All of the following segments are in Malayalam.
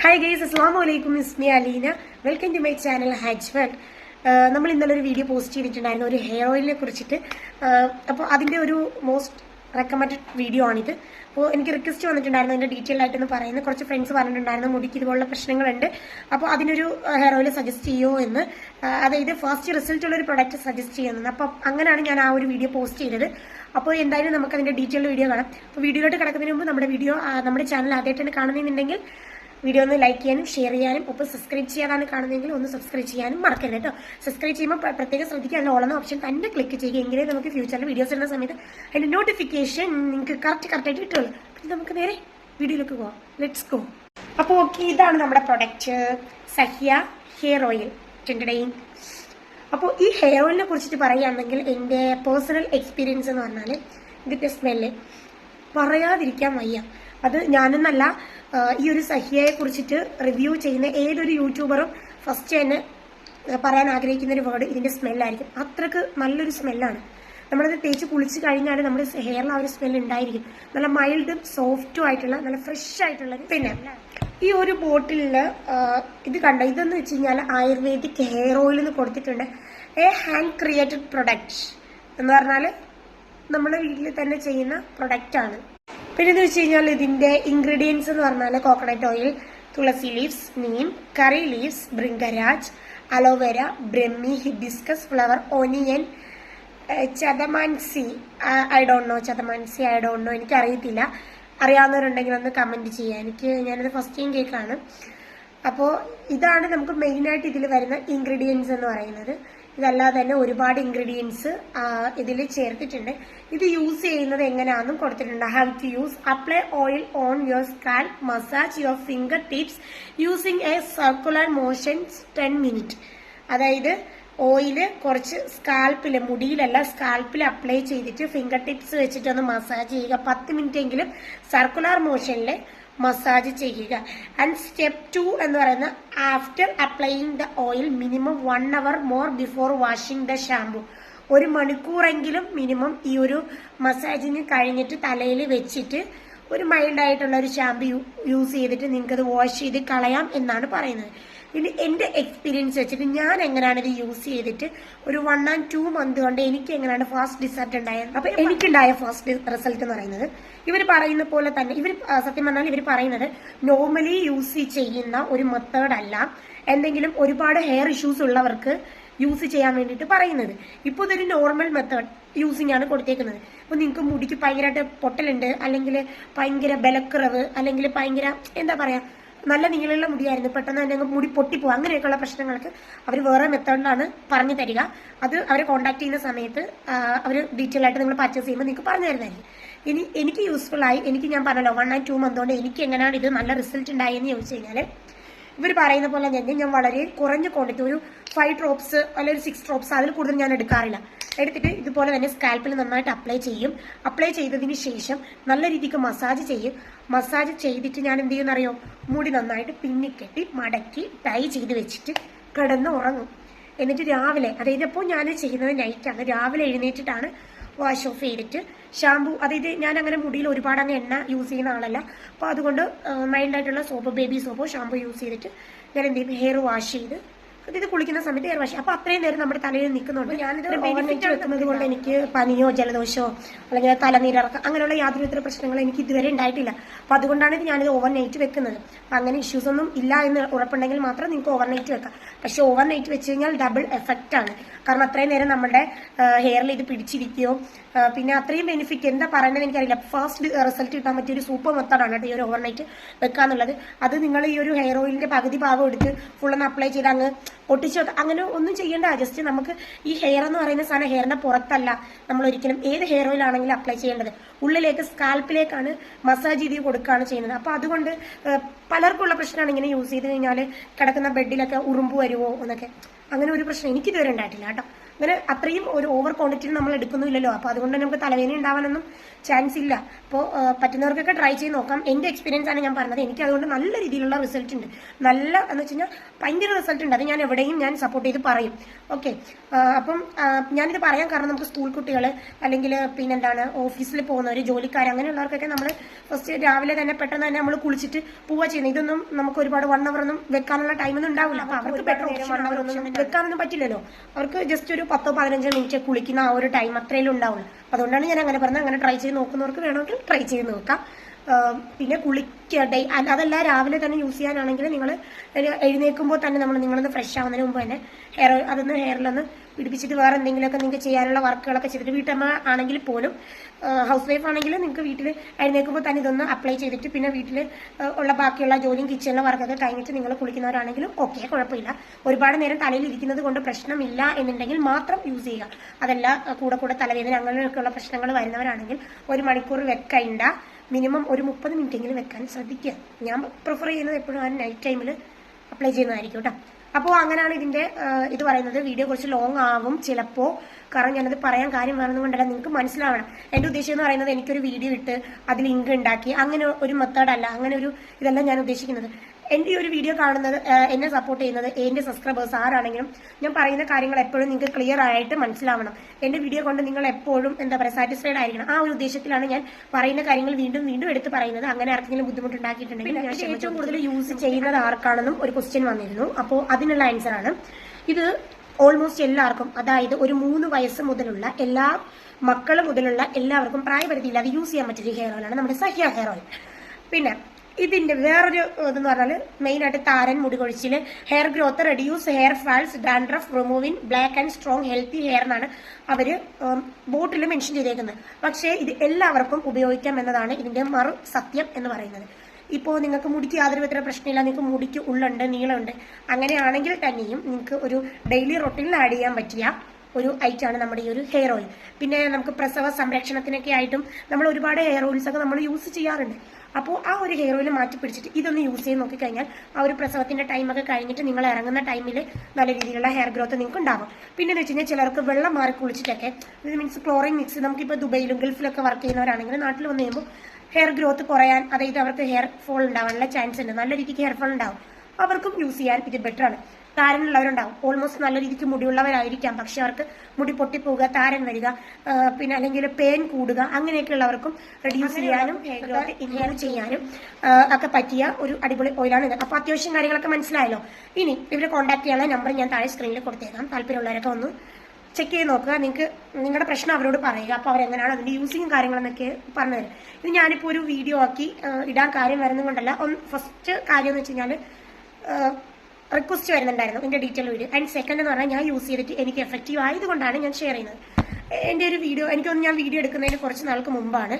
ഹായ് ഗൈസ് അസ്സാം വലൈക്കും ഇസ്മി Aleena welcome to my channel Hajj world നമ്മൾ ഇന്നലെ ഒരു വീഡിയോ പോസ്റ്റ് ചെയ്തിട്ടുണ്ടായിരുന്നു ഒരു ഹെയർ ഓയിലിനെ കുറിച്ചിട്ട്. അപ്പോൾ അതിന്റെ ഒരു മോസ്റ്റ് റെക്കമെൻഡ് വീഡിയോ ആണിത്. അപ്പോൾ എനിക്ക് റിക്വസ്റ്റ് വന്നിട്ടുണ്ടായിരുന്നു അതിന്റെ ഡീറ്റെയിൽ ആയിട്ടൊന്ന് പറയുന്നത് കുറച്ച് ഫ്രണ്ട്സ് പറഞ്ഞിട്ടുണ്ടായിരുന്നു മുടിക്ക് ഇതുപോലുള്ള പ്രശ്നങ്ങളുണ്ട്. അപ്പോൾ അതിനൊരു ഹെയർ ഓയിൽ സജസ്റ്റ് ചെയ്യുമോ എന്ന്. അതായത് ഫസ്റ്റ് റിസൾട്ട് ഉള്ള ഒരു പ്രൊഡക്റ്റ് സജസ്റ്റ് ചെയ്യുന്നത് അപ്പോൾ അങ്ങനെയാണ് ഞാൻ ആ ഒരു വീഡിയോ പോസ്റ്റ് ചെയ്തത്. അപ്പോൾ എന്തായാലും നമുക്ക് അതിന്റെ ഡീറ്റെയിൽ വീഡിയോ കാണാം അപ്പോൾ വീഡിയോയിലോട്ട് കിടക്കുന്നതിന് മുമ്പ് നമ്മുടെ വീഡിയോ നമ്മുടെ ചാനൽ ആദ്യമായിട്ടാണ് കാണുന്നുണ്ടെങ്കിൽ വീഡിയോ ഒന്ന് ലൈക്ക് ചെയ്യാനും ഷെയർ ചെയ്യാനും ഒപ്പം സബ്സ്ക്രൈബ് ചെയ്യാതാണ് കാണുന്നതെങ്കിൽ ഒന്ന് സബ്സ്ക്രൈബ് ചെയ്യാനും മറക്കരുത് കേട്ടോ സബ്സ്ക്രൈബ് ചെയ്യുമ്പോൾ പ്ര- പ്രത്യേകം ശ്രദ്ധിക്കുക അതിൽ ഓളുന്ന ഓപ്ഷൻ തന്നെ ക്ലിക്ക് ചെയ്യുക. എങ്കിലേ നമുക്ക് ഫ്യൂച്ചറിൽ വീഡിയോസ് ഇടുന്ന സമയത്ത് അതിന്റെ നോട്ടിഫിക്കേഷൻ നിങ്ങൾക്ക് കറക്റ്റ് കറക്റ്റായിട്ട് കിട്ടുള്ളൂ. അപ്പം നമുക്ക് നേരെ വീഡിയോയിലേക്ക് പോവാം. ലെറ്റ്സ് ഗോ അപ്പോൾ ഓക്കെ ഇതാണ് നമ്മുടെ പ്രൊഡക്റ്റ് സഹ്യ ഹെയർ ഓയിൽ ടെൻഡഡൈൻ അപ്പോൾ ഈ ഹെയർ ഓയിലിനെ കുറിച്ചിട്ട് പറയുകയാണെങ്കിൽ എന്റെ പേഴ്സണൽ എക്സ്പീരിയൻസ് എന്ന് പറഞ്ഞാൽ ഇതിന്റെ സ്മെല്ല് പറയാതിരിക്കാൻ വയ്യ. അത് ഞാനെന്നല്ല ഈ ഒരു സഹ്യയെ കുറിച്ചിട്ട് റിവ്യൂ ചെയ്യുന്ന ഏതൊരു യൂട്യൂബറും ഫസ്റ്റ് തന്നെ പറയാൻ ആഗ്രഹിക്കുന്ന ഒരു വേർഡ് ഇതിന്റെ സ്മെല്ലായിരിക്കും അത്രയ്ക്ക് നല്ലൊരു സ്മെല്ലാണ് നമ്മളത് തേച്ച് കുളിച്ച് കഴിഞ്ഞാൽ നമ്മുടെ ഹെയറിൽ ആ ഒരു സ്മെൽ ഉണ്ടായിരിക്കും. നല്ല മൈൽഡും സോഫ്റ്റും ആയിട്ടുള്ള നല്ല ഫ്രഷ് ആയിട്ടുള്ള പിന്നെ ഈ ഒരു ബോട്ടിലിൽ ഇത് കണ്ടോ? ഇതെന്ന് വെച്ച് കഴിഞ്ഞാൽ ആയുർവേദിക് ഹെയർ ഓയിൽ എന്ന് കൊടുത്തിട്ടുണ്ട്. എ ഹാൻഡ് ക്രിയേറ്റഡ് പ്രൊഡക്റ്റ് എന്ന് പറഞ്ഞാൽ നമ്മുടെ വീട്ടിൽ തന്നെ ചെയ്യുന്ന പ്രൊഡക്റ്റ് ആണ്. പിന്നെ എന്ന് വെച്ച് കഴിഞ്ഞാൽ ഇതിന്റെ ഇൻഗ്രീഡിയൻസ് എന്ന് പറഞ്ഞാൽ coconut oil tulsi leaves neem curry leaves bhringraj aloe vera brahmi hibiscus flower onion jatamansi I don't know jatamansi I don't know എനിക്ക് അറിയത്തില്ല അറിയാവുന്നവരുണ്ടെങ്കിൽ ഒന്ന് കമന്റ് ചെയ്യുക. എനിക്ക് ഞാനത് ഫസ്റ്റ് ടൈം കേക്കാണ് അപ്പോൾ ഇതാണ് നമുക്ക് മെയിനായിട്ട് ഇതിൽ വരുന്ന ഇൻഗ്രീഡിയൻസ് എന്ന് പറയുന്നത്. ഇതല്ലാതെ തന്നെ ഒരുപാട് ഇൻഗ്രീഡിയൻസ് ഇതിൽ ചേർത്തിട്ടുണ്ട്. ഇത് യൂസ് ചെയ്യുന്നത് എങ്ങനെയാണെന്നും കൊടുത്തിട്ടുണ്ട്. How to use apply oil on your scalp massage your finger tips using a circular motion ten minute അതായത് ഓയിൽ കുറച്ച് സ്കാൽപ്പിൽ മുടിയിലല്ല സ്കാൽപ്പിൽ അപ്ലൈ ചെയ്തിട്ട് ഫിംഗർ ടിപ്സ് വെച്ചിട്ടൊന്ന് മസാജ് ചെയ്യുക. പത്ത് മിനിറ്റ് എങ്കിലും സർക്കുലർ മോഷനിൽ മസാജ് ചെയ്യുക. ആൻഡ് സ്റ്റെപ്പ് ടു എന്ന് പറയുന്ന after applying the oil minimum one hour more before washing the shampoo ഒരു മണിക്കൂറെങ്കിലും മിനിമം ഈ ഒരു മസാജിങ് കഴിഞ്ഞിട്ട് തലയിൽ വെച്ചിട്ട് ഒരു മൈൽഡ് ആയിട്ടുള്ള ഒരു ഷാമ്പു യൂസ് ചെയ്തിട്ട് നിങ്ങൾക്ക് അത് വാഷ് ചെയ്ത് കളയാം എന്നാണ് പറയുന്നത്. ഇനി എന്റെ എക്സ്പീരിയൻസ് വെച്ചിട്ട് ഞാൻ എങ്ങനെയാണ് ഇത് യൂസ് ചെയ്തിട്ട് ഒരു വൺ ആൻഡ് ടു മന്ത് കൊണ്ട് എനിക്ക് എങ്ങനെയാണ് ഫാസ്റ്റ് റിസൾട്ട് ഉണ്ടായത് അപ്പൊ എനിക്കുണ്ടായ ഫാസ്റ്റ് റിസൾട്ട് എന്ന് പറയുന്നത് ഇവർ പറയുന്ന പോലെ തന്നെ ഇവർ സത്യം പറഞ്ഞാൽ ഇവർ പറയുന്നത് നോർമലി യൂസ് ചെയ്യുന്ന ഒരു മെത്തേഡ് അല്ല. എന്തെങ്കിലും ഒരുപാട് ഹെയർ ഇഷ്യൂസ് ഉള്ളവർക്ക് യൂസ് ചെയ്യാൻ വേണ്ടിയിട്ട് പറയുന്നത്. ഇപ്പോൾ ഇതൊരു നോർമൽ മെത്തേഡ് യൂസിങ് ആണ് കൊടുത്തേക്കുന്നത്. അപ്പോൾ നിങ്ങൾക്ക് മുടിക്ക് ഭയങ്കരമായിട്ട് പൊട്ടലുണ്ട് അല്ലെങ്കിൽ ഭയങ്കര ബലക്കുറവ് അല്ലെങ്കിൽ ഭയങ്കര എന്താ പറയാ നല്ല നീളമുള്ള മുടിയായിരുന്നു. പെട്ടെന്ന് തന്നെ മുടി പൊട്ടിപ്പോകും അങ്ങനെയൊക്കെയുള്ള പ്രശ്നങ്ങൾക്ക് അവർ വേറെ മെത്തേഡിലാണ് പറഞ്ഞു തരിക. അത് അവരെ കോൺടാക്ട് ചെയ്യുന്ന സമയത്ത് അവർ ഡീറ്റെയിൽ ആയിട്ട് നിങ്ങൾ പർച്ചേസ് ചെയ്യുമ്പോൾ നിങ്ങൾക്ക് പറഞ്ഞു തരുന്നതായിരിക്കും. ഇനി എനിക്ക് യൂസ്ഫുൾ ആയി എനിക്ക് ഞാൻ പറഞ്ഞല്ലോ വൺ ആൻഡ് ടു മന്ത് കൊണ്ട് എനിക്ക് എങ്ങനെയാണ് ഇത് നല്ല റിസൾട്ട് ഉണ്ടായെന്ന് ചോദിച്ചു കഴിഞ്ഞാൽ ഇവർ പറയുന്ന പോലെ തന്നെ ഞാൻ വളരെ കുറഞ്ഞ ക്വാണ്ടിറ്റി ഒരു ഫൈവ് ഡ്രോപ്സ് അല്ലെങ്കിൽ ഒരു സിക്സ് ഡ്രോപ്സ് അതിൽ കൂടുതൽ ഞാൻ എടുക്കാറില്ല. എടുത്തിട്ട് ഇതുപോലെ തന്നെ സ്കാൽപ്പിൽ നന്നായിട്ട് അപ്ലൈ ചെയ്യും. അപ്ലൈ ചെയ്തതിന് ശേഷം നല്ല രീതിക്ക് മസാജ് ചെയ്യും. മസാജ് ചെയ്തിട്ട് ഞാൻ എന്ത് ചെയ്യുന്നറിയോ മുടി നന്നായിട്ട് പിന്നിക്കെട്ടി മടക്കി ടൈ ചെയ്ത് വെച്ചിട്ട് കിടന്ന് ഉറങ്ങും. എന്നിട്ട് രാവിലെ അതായത് ഇപ്പോൾ ഞാൻ ചെയ്യുന്നത് നൈറ്റാണ് രാവിലെ എഴുന്നേറ്റിട്ടാണ് വാഷ് ഓഫ് ചെയ്തിട്ട്. ഷാമ്പു അതായത് ഞാൻ അങ്ങനെ മുടിയിൽ ഒരുപാട് അങ്ങ് എണ്ണ യൂസ് ചെയ്യുന്ന ആളല്ല. അപ്പോൾ അതുകൊണ്ട് മൈൽഡ് ആയിട്ടുള്ള സോപ്പ് ബേബി സോപ്പോ ഷാമ്പു യൂസ് ചെയ്തിട്ട് ഞാൻ എന്ത് ചെയ്യും ഹെയർ വാഷ് ചെയ്ത്. അതായത് കുളിക്കുന്ന സമയത്ത് ഹെയർ വാഷ് അപ്പോൾ അത്രയും നേരം നമ്മുടെ തലയിൽ നിൽക്കുന്നുണ്ട്. ഞാനിത് ബെനിഫിറ്റ് വെക്കുന്നത് കൊണ്ട് എനിക്ക് പനിയോ ജലദോഷമോ അല്ലെങ്കിൽ തലനീരിറക്കം അങ്ങനെയുള്ള യാതൊരു വിധ പ്രശ്നങ്ങളും എനിക്ക് ഇതുവരെ ഉണ്ടായിട്ടില്ല. അപ്പൊ അതുകൊണ്ടാണ് ഇത് ഞാനിത് ഓവർ നൈറ്റ് വെക്കുന്നത്. അപ്പൊ അങ്ങനെ ഇഷ്യൂസ് ഒന്നും ഇല്ല എന്ന് ഉറപ്പുണ്ടെങ്കിൽ മാത്രം നിങ്ങൾക്ക് ഓവർ നൈറ്റ് വെക്കാം. പക്ഷെ ഓവർനൈറ്റ് വെച്ച് കഴിഞ്ഞാൽ ഡബിൾ എഫക്റ്റ് ആണ്. കാരണം അത്രയും നേരം നമ്മുടെ ഹെയറിൽ ഇത് പിടിച്ചിരിക്കുകയോ പിന്നെ അത്രയും ബെനിഫിറ്റ് എന്താ പറയണത് എനിക്കറിയില്ല. ഫാസ്റ്റ് റിസൾട്ട് കിട്ടാൻ പറ്റിയ ഒരു സൂപ്പർ മെത്തേഡാണ് കേട്ടോ ഈ ഒരു ഓവർ ഓവർനൈറ്റ് വെക്കാന്നുള്ളത്. അത് നിങ്ങൾ ഈ ഒരു ഹെയർ ഓയിലിന്റെ പകുതി ഭാഗം എടുത്ത് ഫുള്ളൊന്ന് അപ്ലൈ ചെയ്ത് അങ്ങ് ഒട്ടിച്ചു അങ്ങനെ ഒന്നും ചെയ്യേണ്ട ജസ്റ്റ് നമുക്ക് ഈ ഹെയർ എന്ന് പറയുന്ന സാധനം ഹെയറിന്റെ പുറത്തല്ല നമ്മൾ ഒരിക്കലും ഏത് ഹെയർ ഓയിലാണെങ്കിലും അപ്ലൈ ചെയ്യേണ്ടത്. ഉള്ളിലേക്ക് സ്കാൽപ്പിലേക്കാണ് മസാജ് ചെയ്ത് കൊടുക്കുകയാണ് ചെയ്യുന്നത്. അപ്പൊ അതുകൊണ്ട് പലർക്കുള്ള പ്രശ്നമാണ് ഇങ്ങനെ യൂസ് ചെയ്ത് കഴിഞ്ഞാൽ കിടക്കുന്ന ബെഡിലൊക്കെ ഉറുമ്പ് വരുമോ എന്നൊക്കെ. അങ്ങനെ ഒരു പ്രശ്നം എനിക്ക് ഇതുവരെ ഉണ്ടായിട്ടില്ല കേട്ടോ. അങ്ങനെ അത്രയും ഒരു ഓവർ ക്വാണ്ടിറ്റിയിൽ നമ്മൾ എടുക്കുന്നില്ലല്ലോ അപ്പോൾ അതുകൊണ്ട് തന്നെ നമുക്ക് തലവേദന ഉണ്ടാവാനൊന്നും ചാൻസ് ഇല്ല. അപ്പോൾ പറ്റുന്നവർക്കൊക്കെ ട്രൈ ചെയ്ത് നോക്കാം. എന്റെ എക്സ്പീരിയൻസ് ആണ് ഞാൻ പറഞ്ഞത്. എനിക്ക് അതുകൊണ്ട് നല്ല രീതിയിലുള്ള റിസൾട്ട് ഉണ്ട്. നല്ല എന്ന് വെച്ച് കഴിഞ്ഞാൽ ഭയങ്കര റിസൾട്ട് ഉണ്ട്. അത് ഞാൻ എവിടെയും ഞാൻ സപ്പോർട്ട് ചെയ്ത് പറയും. ഓക്കെ അപ്പം ഞാനിത് പറയാൻ കാരണം നമുക്ക് സ്കൂൾ കുട്ടികൾ അല്ലെങ്കിൽ പിന്നെന്താണ് ഓഫീസിൽ പോകുന്നവർ ജോലിക്കാർ അങ്ങനെയുള്ളവർക്കൊക്കെ നമ്മൾ ഫസ്റ്റ് രാവിലെ തന്നെ പെട്ടെന്ന് തന്നെ നമ്മൾ കുളിച്ചിട്ട് പോവുക ചെയ്യുന്നത്. ഇതൊന്നും നമുക്ക് ഒരുപാട് വൺ അവർ ഒന്നും വെക്കാനുള്ള ടൈമൊന്നും ഉണ്ടാവില്ല. അപ്പൊ അവർക്ക് ബെറ്റർ ഓപ്ഷൻ വൺ അവർ ഒന്നും വെക്കാനൊന്നും പറ്റില്ലല്ലോ. അവർക്ക് ജസ്റ്റ് ഒരു പത്തോ പതിനഞ്ചോ മിനിറ്റ് കുളിക്കുന്ന ആ ഒരു ടൈം അത്രയും ഉണ്ടാവുള്ളൂ അതുകൊണ്ടാണ് ഞാൻ അങ്ങനെ പറഞ്ഞത്. അങ്ങനെ ട്രൈ ചെയ്ത് നോക്കുന്നവർക്ക് വേണമെങ്കിൽ ട്രൈ ചെയ്ത് നോക്കാം. പിന്നെ കുളിക്കട്ടെ അതല്ല രാവിലെ തന്നെ യൂസ് ചെയ്യാനാണെങ്കിൽ നിങ്ങൾ എഴുന്നേൽക്കുമ്പോൾ തന്നെ നമ്മൾ നിങ്ങളൊന്ന് ഫ്രഷ് ആവുന്നതിന് മുമ്പ് തന്നെ ഹെയർ അതൊന്ന് ഹെയറിലൊന്ന് പിടിപ്പിച്ചിട്ട് വേറെ എന്തെങ്കിലുമൊക്കെ നിങ്ങൾക്ക് ചെയ്യാനുള്ള വർക്കുകളൊക്കെ ചെയ്തിട്ട് വീട്ടമ്മ ആണെങ്കിൽ പോലും ഹൗസ് വൈഫ് ആണെങ്കിൽ നിങ്ങൾക്ക് വീട്ടിൽ എഴുന്നേൽക്കുമ്പോൾ തന്നെ ഇതൊന്ന് അപ്ലൈ ചെയ്തിട്ട് പിന്നെ വീട്ടിൽ ഉള്ള ബാക്കിയുള്ള ജോലിയും കിച്ചണിലെ വർക്കൊക്കെ കഴിഞ്ഞിട്ട് നിങ്ങൾ കുളിക്കുന്നവരാണെങ്കിലും ഓക്കെ കുഴപ്പമില്ല. ഒരുപാട് നേരം തലയിൽ ഇരിക്കുന്നത് കൊണ്ട് പ്രശ്നമില്ല എന്നുണ്ടെങ്കിൽ മാത്രം യൂസ് ചെയ്യുക. അതല്ല കൂടെ കൂടെ തലവേദന അങ്ങനെയൊക്കെയുള്ള പ്രശ്നങ്ങൾ വരുന്നവരാണെങ്കിൽ ഒരു മണിക്കൂർ വെക്കണ്ട. മിനിമം ഒരു മുപ്പത് മിനിറ്റെങ്കിലും വെക്കാൻ ശ്രദ്ധിക്കുക. ഞാൻ പ്രിഫർ ചെയ്യുന്നത് എപ്പോഴും ആ നൈറ്റ് ടൈമിൽ അപ്ലൈ ചെയ്യുന്നതായിരിക്കും കേട്ടോ. അപ്പോൾ അങ്ങനെയാണ് ഇതിന്റെ ഇത് പറയുന്നത്. വീഡിയോ കുറച്ച് ലോങ് ആവും ചിലപ്പോൾ കാരണം ഞാനത് പറയാൻ കാര്യം വേണമെന്ന് കൊണ്ടല്ല. നിങ്ങൾക്ക് മനസ്സിലാവണം. എന്റെ ഉദ്ദേശം എന്ന് പറയുന്നത് എനിക്കൊരു വീഡിയോ ഇട്ട് അതിൽ ലിങ്ക് ഉണ്ടാക്കി അങ്ങനെ ഒരു മെത്തേഡ് അല്ല. അങ്ങനെ ഒരു ഇതല്ല ഞാൻ ഉദ്ദേശിക്കുന്നത്. എന്റെ ഈ ഒരു വീഡിയോ കാണുന്നത് എന്നെ സപ്പോർട്ട് ചെയ്യുന്നത് എന്റെ സബ്സ്ക്രൈബേഴ്സ് ആരാണെങ്കിലും ഞാൻ പറയുന്ന കാര്യങ്ങൾ എപ്പോഴും നിങ്ങൾക്ക് ക്ലിയർ ആയിട്ട് മനസ്സിലാവണം. എന്റെ വീഡിയോ കൊണ്ട് നിങ്ങൾ എപ്പോഴും എന്താ പറയുക സാറ്റിസ്ഫൈഡ് ആയിരിക്കണം. ആ ഒരു ഉദ്ദേശത്തിലാണ് ഞാൻ പറയുന്ന കാര്യങ്ങൾ വീണ്ടും വീണ്ടും എടുത്ത് പറയുന്നത്. അങ്ങനെ ആർക്കെങ്കിലും ബുദ്ധിമുട്ടുണ്ടാക്കിയിട്ടുണ്ടെങ്കിൽ ഞാൻ ഏറ്റവും കൂടുതൽ യൂസ് ചെയ്യുന്നത് ആർക്കാണെന്നും ഒരു ക്വസ്റ്റ്യൻ വന്നിരുന്നു. അപ്പോൾ അതിനുള്ള ആണ്. ഇത് ഓൾമോസ്റ്റ് എല്ലാവർക്കും അതായത് ഒരു മൂന്ന് വയസ്സ് മുതലുള്ള എല്ലാ മക്കൾ മുതലുള്ള എല്ലാവർക്കും പ്രായപരിധിയില്ല അത് യൂസ് ചെയ്യാൻ പറ്റിയ ഹെയർ ഓയിലാണ് നമ്മുടെ സഹ്യ ഹെയർ ഓയിൽ പിന്നെ ഇതിന്റെ വേറൊരു ഇതെന്ന് പറഞ്ഞാൽ മെയിൻ ആയിട്ട് താരൻ മുടി കൊഴിച്ചിൽ hair growth reduce hair falls dandruff removing black and strong healthy hair എന്നാണ് അവർ ബോട്ടിൽ മെൻഷൻ ചെയ്തേക്കുന്നത്. പക്ഷേ ഇത് എല്ലാവർക്കും ഉപയോഗിക്കാം എന്നതാണ് ഇതിന്റെ മറു സത്യം എന്ന് പറയുന്നത്. ഇപ്പോൾ നിങ്ങൾക്ക് മുടിക്ക് യാതൊരു വിധ പ്രശ്നമില്ല. നിങ്ങൾക്ക് മുടിക്ക് ഉള്ളുണ്ട് നീളമുണ്ട്. അങ്ങനെയാണെങ്കിൽ തന്നെയും നിങ്ങൾക്ക് ഒരു ഡെയിലി റൊട്ടീനിൽ ആഡ് ചെയ്യാൻ പറ്റിയ ഒരു ഐറ്റാണ് നമ്മുടെ ഈ ഒരു ഹെയർ ഓയിൽ. പിന്നെ നമുക്ക് പ്രസവ സംരക്ഷണത്തിനൊക്കെ ആയിട്ടും നമ്മൾ ഒരുപാട് ഹെയർ ഓയിൽസ് ഒക്കെ നമ്മൾ യൂസ് ചെയ്യാറുണ്ട്. അപ്പോൾ ആ ഒരു ഹെയർ ഓയിൽ മാറ്റി പിടിച്ചിട്ട് ഇതൊന്ന് യൂസ് ചെയ്ത് നോക്കിക്കഴിഞ്ഞാൽ ആ ഒരു പ്രസവത്തിന്റെ ടൈമൊക്കെ കഴിഞ്ഞിട്ട് നിങ്ങൾ ഇറങ്ങുന്ന ടൈമിൽ നല്ല രീതിയിലുള്ള ഹെയർ ഗ്രോത്ത് നിങ്ങൾക്ക് ഉണ്ടാകും പിന്നെ എന്ന് വെച്ച് കഴിഞ്ഞാൽ ചിലർക്ക് വെള്ളം മാറി കുളിച്ചിട്ടൊക്കെ ഇത് മീൻസ് ക്ലോറിൻ മിക്സ് നമുക്കിപ്പോൾ ദുബൈയിലും ഗൾഫിലൊക്കെ വർക്ക് ചെയ്യുന്നവരാണെങ്കിൽ നാട്ടിൽ വന്നു കഴിയുമ്പോൾ ഹെയർ ഗ്രോത്ത് കുറയാൻ അതായത് അവർക്ക് ഹെയർ ഫോൾ ഉണ്ടാവാനുള്ള ചാൻസ് ഉണ്ട്. നല്ല രീതിക്ക് ഹെയർ ഫോൾ ഉണ്ടാവും. അവർക്കും യൂസ് ചെയ്യാൻ ഇത് ആണ്. താരനുള്ളവരുണ്ടാവും ഓൾമോസ്റ്റ് നല്ല രീതിക്ക് മുടിയുള്ളവരായിരിക്കാം. പക്ഷെ അവർക്ക് മുടി പൊട്ടിപ്പോവുക താരൻ വരിക പിന്നെ അല്ലെങ്കിൽ പെയിൻ കൂടുക അങ്ങനെയൊക്കെയുള്ളവർക്കും റെഡ്യൂസ് ചെയ്യാനും ഇൻഹേൽ ചെയ്യാനും ഒക്കെ പറ്റിയ ഒരു അടിപൊളി ഓയിലാണ് ഇത്. അപ്പൊ അത്യാവശ്യം കാര്യങ്ങളൊക്കെ മനസ്സിലായല്ലോ. ഇനി ഇവരെ കോൺടാക്ട് ചെയ്യാനുള്ള നമ്പർ ഞാൻ താഴെ സ്ക്രീനിൽ കൊടുത്തേക്കാം. താല്പര്യമുള്ളവരൊക്കെ ഒന്ന് ചെക്ക് ചെയ്ത് നോക്കുക. നിങ്ങൾക്ക് നിങ്ങളുടെ പ്രശ്നം അവരോട് പറയുക. അപ്പോൾ അവരെങ്ങനെയാണ് അതിന്റെ യൂസിങ് കാര്യങ്ങളെന്നൊക്കെ പറഞ്ഞു തരും. ഇത് ഞാനിപ്പോൾ ഒരു വീഡിയോ ആക്കി ഇടാൻ കാര്യം വരുന്നത് കൊണ്ടല്ല ഒന്ന് ഫസ്റ്റ് കാര്യം എന്ന് വെച്ച് കഴിഞ്ഞാൽ റിക്വസ്റ്റ് വരുന്നുണ്ടായിരുന്നു എന്റെ ഡീറ്റെയിൽ വീഡിയോ ആൻഡ് സെക്കൻഡ് എന്ന് പറഞ്ഞാൽ ഞാൻ യൂസ് ചെയ്തിട്ട് എനിക്ക് എഫക്റ്റീവ് ആയതുകൊണ്ടാണ് ഞാൻ ഷെയർ ചെയ്യുന്നത്. എന്റെ ഒരു വീഡിയോ എനിക്ക് എനിക്കൊന്ന് ഞാൻ വീഡിയോ എടുക്കുന്നതിന് കുറച്ച് നാൾക്ക് മുമ്പാണ്.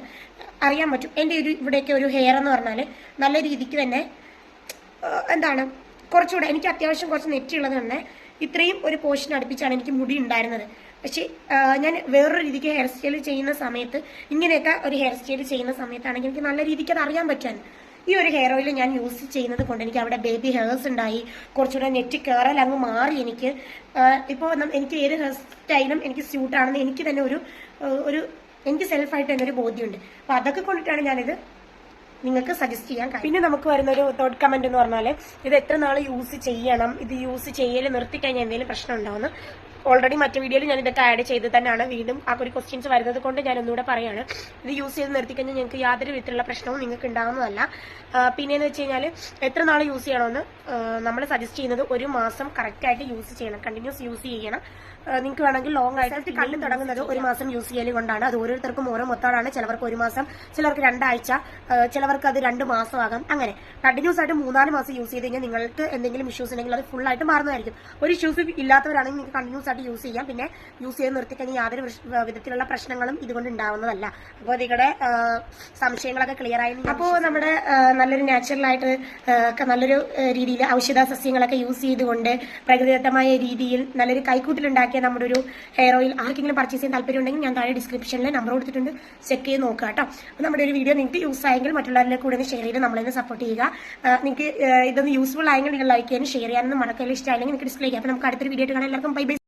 അറിയാൻ പറ്റും. എന്റെ ഒരു ഇവിടെയൊക്കെ ഒരു ഹെയർ എന്ന് പറഞ്ഞാൽ നല്ല രീതിക്ക് തന്നെ എന്താണ് കുറച്ചുകൂടെ എനിക്ക് അത്യാവശ്യം കുറച്ച് നെറ്റുള്ളത് തന്നെ ഇത്രയും ഒരു പോർഷൻ അടുപ്പിച്ചാണ് എനിക്ക് മുടി ഉണ്ടായിരുന്നത്. പക്ഷേ ഞാൻ വേറൊരു രീതിക്ക് ഹെയർ സ്റ്റൈൽ ചെയ്യുന്ന സമയത്ത് ഇങ്ങനെയൊക്കെ ഒരു ഹെയർ സ്റ്റൈൽ ചെയ്യുന്ന സമയത്താണെങ്കിൽ എനിക്ക് നല്ല രീതിക്ക് അത് അറിയാൻ പറ്റാൻ ഈ ഒരു ഹെയർ ഓയിൽ ഞാൻ യൂസ് ചെയ്യുന്നത് കൊണ്ട് എനിക്ക് അവിടെ ബേബി ഹെയർസ് ഉണ്ടായി. കുറച്ചുകൂടെ നെറ്റ് കയറൽ അങ്ങ് മാറി എനിക്ക്. ഇപ്പോൾ എനിക്ക് ഏത് ഹെയർ സ്റ്റൈലും എനിക്ക് സ്യൂട്ടാണെന്ന് എനിക്ക് തന്നെ ഒരു ഒരു എനിക്ക് സെൽഫായിട്ട് തന്നെ ഒരു ബോധ്യമുണ്ട്. അപ്പൊ അതൊക്കെ കൊണ്ടിട്ടാണ് ഞാനിത് നിങ്ങൾക്ക് സജസ്റ്റ് ചെയ്യാൻ പിന്നെ നമുക്ക് വരുന്ന ഒരു തേർഡ് കമന്റ് എന്ന് പറഞ്ഞാൽ ഇത് എത്ര നാൾ യൂസ് ചെയ്യണം? ഇത് യൂസ് ചെയ്യൽ നിർത്തി കഴിഞ്ഞാൽ എന്തെങ്കിലും പ്രശ്നം ഉണ്ടാവുന്നു ഓൾറെഡി മറ്റു വീഡിയോയിൽ ഞാൻ ഇതൊക്കെ ആഡ് ചെയ്ത് തന്നെയാണ്. വീണ്ടും ആ ഒരു ക്വസ്റ്റ്യൻസ് വരുന്നത് കൊണ്ട് ഞാൻ ഒന്നുകൂടെ പറയാണ്. ഇത് യൂസ് ചെയ്ത് നിർത്തി കഴിഞ്ഞാൽ നിങ്ങൾക്ക് യാതൊരു വിധത്തിലുള്ള പ്രശ്നവും നിങ്ങൾക്ക് ഉണ്ടാകുന്നതല്ല പിന്നെയെന്ന് വെച്ച് കഴിഞ്ഞാൽ എത്ര നാൾ യൂസ് ചെയ്യണമെന്ന് നമ്മൾ സജസ്റ്റ് ചെയ്യുന്നത് ഒരു മാസം കറക്റ്റായിട്ട് യൂസ് ചെയ്യണം. കണ്ടിന്യൂസ് യൂസ് ചെയ്യണം. നിങ്ങൾക്ക് വേണമെങ്കിൽ ലോങ് ആയിട്ട് കണ്ണ് തുടങ്ങുന്നത് ഒരു മാസം യൂസ് ചെയ്യൽ കൊണ്ടാണ്. അത് ഓരോരുത്തർക്കും ഓരോ മൊത്തമാണ്. ചിലവർക്ക് ഒരു മാസം ചിലർക്ക് രണ്ടാഴ്ച ചിലവർക്ക് അത് രണ്ട് മാസമാകാം. അങ്ങനെ കണ്ടിന്യൂസ് ആയിട്ട് മൂന്നാൽ മാസം യൂസ് ചെയ്ത് കഴിഞ്ഞാൽ നിങ്ങൾക്ക് എന്തെങ്കിലും ഇഷ്യൂസ് ഉണ്ടെങ്കിൽ അത് ഫുൾ ആയിട്ട് മാറുന്നതായിരിക്കും. ഒരു ഇഷ്യൂസ് ഇല്ലാത്തവരാണെങ്കിൽ നിങ്ങൾക്ക് കണ്ടിന്യൂസ് ആയിട്ട് യൂസ് ചെയ്യാം. പിന്നെ യൂസ് ചെയ്ത് നിർത്തിക്കഴിഞ്ഞാൽ യാതൊരു വിധത്തിലുള്ള പ്രശ്നങ്ങളും ഇതുകൊണ്ട് ഉണ്ടാവുന്നതല്ല. അപ്പോൾ നിങ്ങളുടെ സംശയങ്ങളൊക്കെ ക്ലിയർ ആയി അപ്പോൾ നമ്മുടെ നല്ലൊരു നാച്ചുറൽ ആയിട്ട് നല്ലൊരു രീതിയിൽ ഔഷധ സസ്യങ്ങളൊക്കെ യൂസ് ചെയ്തുകൊണ്ട് പ്രകൃതിദത്തമായ രീതിയിൽ നല്ലൊരു കൈക്കൂട്ടിലുണ്ടാക്കിയ നമ്മുടെ ഒരു ഹെയർ ഓയിൽ ആർക്കെങ്കിലും പർച്ചേസ് ചെയ്യാൻ താല്പര്യം ഉണ്ടെങ്കിൽ ഞാൻ താഴെ ഡിസ്ക്രിപ്ഷനിൽ നമ്പർ കൊടുത്തിട്ടുണ്ട്. ചെക്ക് ചെയ്ത് നോക്കുക കേട്ടോ. അപ്പോൾ നമ്മുടെ ഒരു വീഡിയോ നിങ്ങൾക്ക് യൂസ് ആയെങ്കിൽ മറ്റുള്ളവരിലെ കൂടെ ഷെയർ ചെയ്ത് നമ്മളെ സപ്പോർട്ട് ചെയ്യുക. നിങ്ങൾക്ക് ഇതൊന്ന് യൂസ്ഫുൾ ആയെങ്കിൽ നിങ്ങൾ ലൈക്ക് ചെയ്യാനും ഷെയർ ചെയ്യാനും മറക്കലും ഇഷ്ടമായെങ്കിൽ നിങ്ങൾക്ക് ചെയ്യാം. അപ്പോൾ നമുക്ക് അടുത്തൊരു വീഡിയോ കാണാൻ കാണാം. എല്ലാവർക്കും ബൈ ബൈ